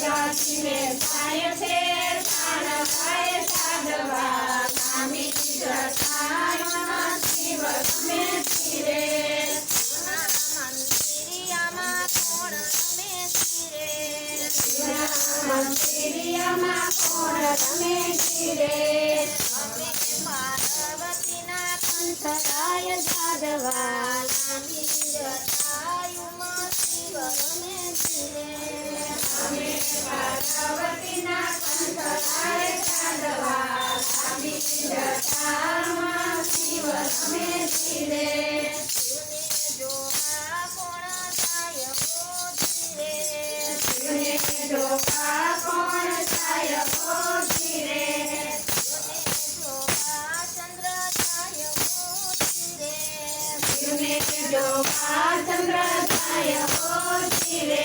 લક્ષ્મે થાય છે પ્રાણ થાય સાધવા નામી જતા શિવ તમે શિરે મંદિરિયામાં કોણ તમે શિરે મંદિરિયામાં કોણ તમે શિરે પાર્વતીના કંઠરાય જાદવાલાયુ શિવ ગમે દિલે પાર્વતીના કંઠરાય कृष्णो वा चन्द्रकाय ओ शिवे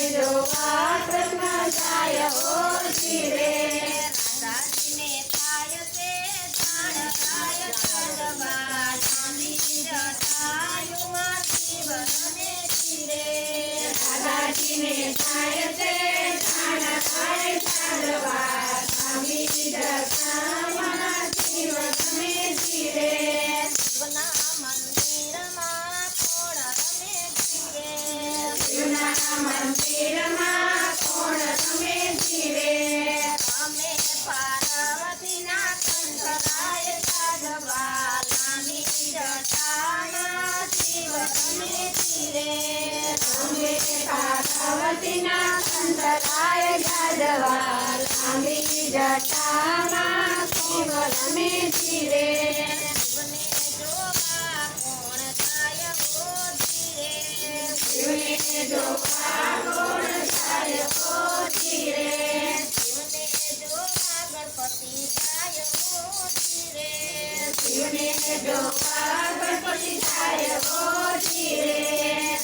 લીધો કૃષ્ણ જાય હો જીવે રાજીને થાય તે પ્રાણ થાય કરવા ચાંદી થાય શિવને જીવે રાજીને થાય તે પ્રાણ જટામાં શિવ તમે તીરે અંબે પાર્વતીના સંતરાય જાદવા લાંબી જટામાં શિવ તમે તીરે શિવને જોવા કોણ થાય ઓ ધીરે શિવને જોવા ગણપતિ થાય ઓ શિવને જોવા ગણપતિ જાય હો ધીરે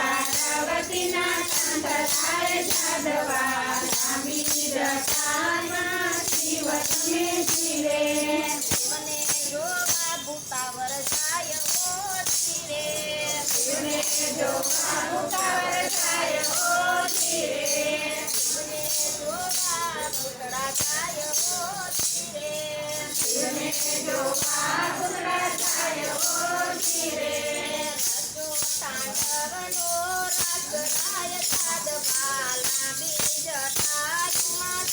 અમે પાર્વતીના કંઠરાય સાધવા લાંબી જટામાં શિવ રમે ધીરે શિવને જોવા ભૂતાવર જાય હો ધીરે શિવને જોવા ઉતાવળ થાય હો ધીરે શિવને જોવા પૂતળા જાય હો ધીરે શિવને જોવા પુતળા થાય હો ધીરે રજો તાંડવનો રાગરાય સાધવા લાંબી જટાયુમાં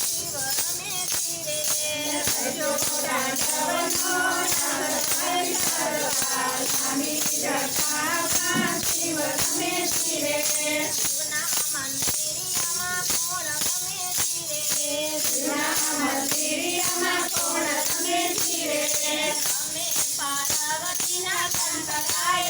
શિવ રમે ધીરે જો દાંડવનો નાગરાય સાધવા લાંબી જટામાં શિવ રમે ધીરે શિવના મંદિરિયામાં કોણ રમે ધીરે શિવના મંદિરિયામાં કોણ રમે ધીરે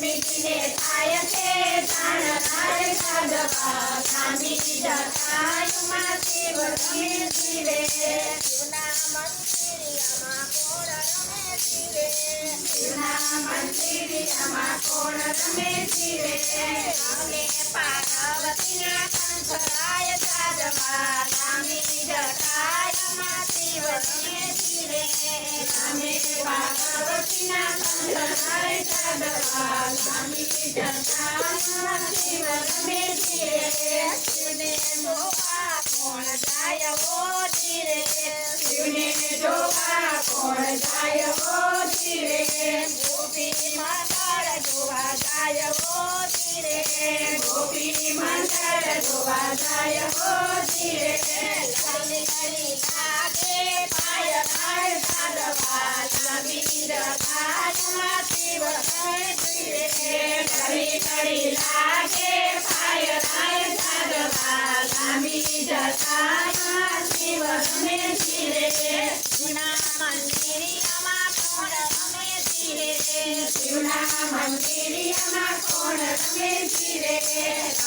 લક્ષ્મીજીને થાય છે જાણ થાય સાધવા લાંબી જટાયુમાં શિવ રમે ધીરે શિવના મંદિરિયામાં કોણ રમે શિવે શિવના મંદિરિયામાં કોણ રમે ધીરે અમે પાર્વતીના કંઠરાય સાધવા લાંબી જટાયુમાં શિવ રમે ધીરે અમે પાર્વતીના કંઠરાય સાધવા લાંબી જટામાં શિવ રમે ધીરે શિવને જોવા કોણ જાય હો ધીરે શિવને જોવા કોણ જાય હો જાય હો ધીરે ગોપી ધીરે લડી લાગે પાય પાય સાધવા લાંબી ધીરે કરી લાગે શિવના મંદિરિયામાં કોણ રમે ધીરે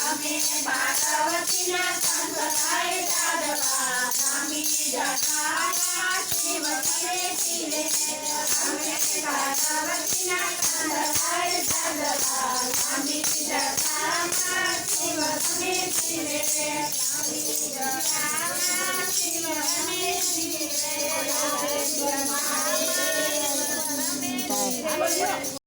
અમે પાર્વતીના સંતરાય સાધવા લાંબી જટામાં શિવ રમે ધીરે અમે પાર્વતીના સંતરાય સાધવા લાંબી જટામાં શિવ રમે ધીરે લાંબી જટામાં શિવ રમે ધીરે